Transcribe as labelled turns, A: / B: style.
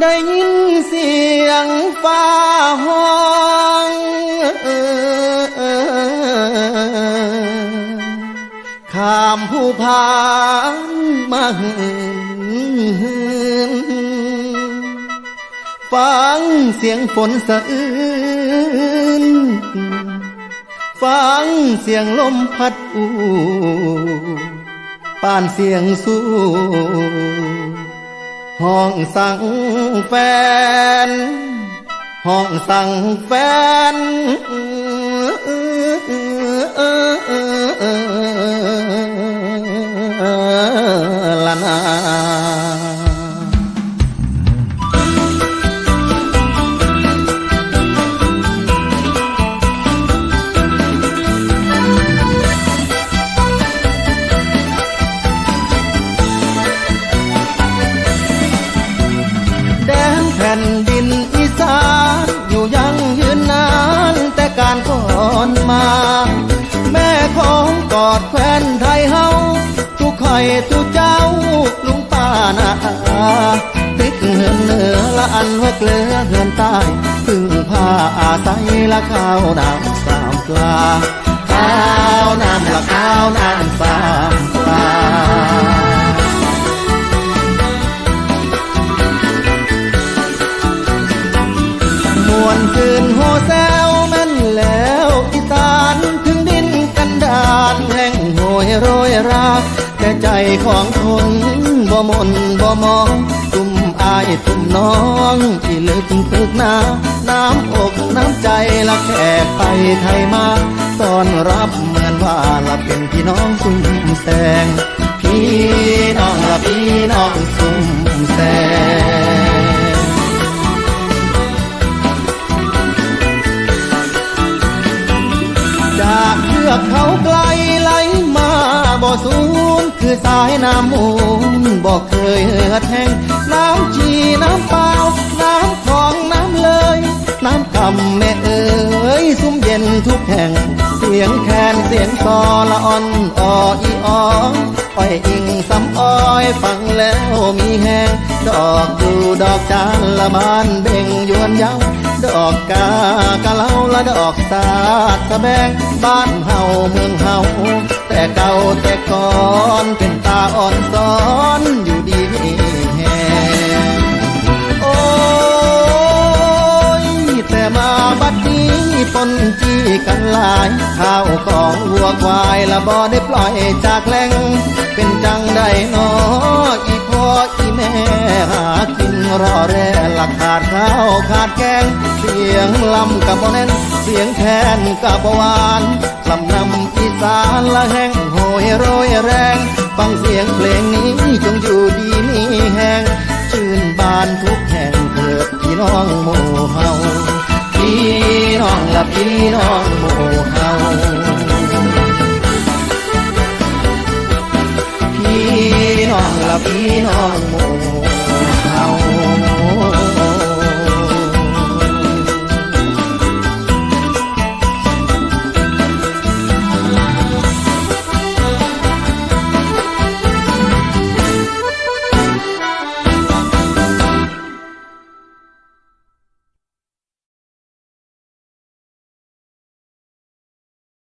A: ได้ยินเสียงฟ้าห้องข้ามผู้พานมาเหินฟังเสียงฝนสะอื้นฟังเสียงลมพัดอู่ปานเสียงสู้ ห้องสั่งแฟน ห้องสั่งแฟนละนา ผ่นดินอีสานอยู่ยังยืนนานแต่การก่อนมา แม่ของกอดแควนไทยเฮาทุกข่อยทุกเจ้าลุงป้านาอาติดเหือนเหนือละอันว่าเกลือเหือนใต้พึ่งผ้าอาศัยละข้าวน้ำสามปลา มวนคืนโฮแซวม่นแล้วอีสานถึงดินกันดานแห่งโหยโรยราแต่ใจของคนบ่มนบ่มองตุ่มอายตุ่มน้องที่ลึกตึกนาน้ำอกน้ำใจละแขกไปไทยมาตอนรับเหมือนว่าละเป็นพี่น้องซุ่มแซง ศูนย์คือสายน้ำมูลบอกเคยเหือดแห้งน้ำจีน้ำเปล่า น้ำกำแม่เอ๋ยซุ้มเย็นทุกแห่ง เสียงแคนเสียงซอละอ่อนอออีอออ้อยอิงสำอ้อยฟังแล้วมีแหงดอกดูดอกจานละบานเบ่งยวนย้าดอกกากะเล่าละดอกตาดสะแบงบ้านเฮาเมืองเฮาแต่เก่าแต่ก่อนเป็นตาอ่อนซอ นี้นจี้กันหลายข้าวของวัวควายละบ่ได้ปล่อยจากแหล่งเป็นจังได้นออีพ่ออีแม่หากินรอแร่หลักขาดข้าวขาดแกง เสียงลำกับบ่แน่นเสียงแคนกับบ่หวานลำนำอีสานละแห้งโหยโรยแรงฟังเสียงเพลงนี้จงอยู่ดี น้อ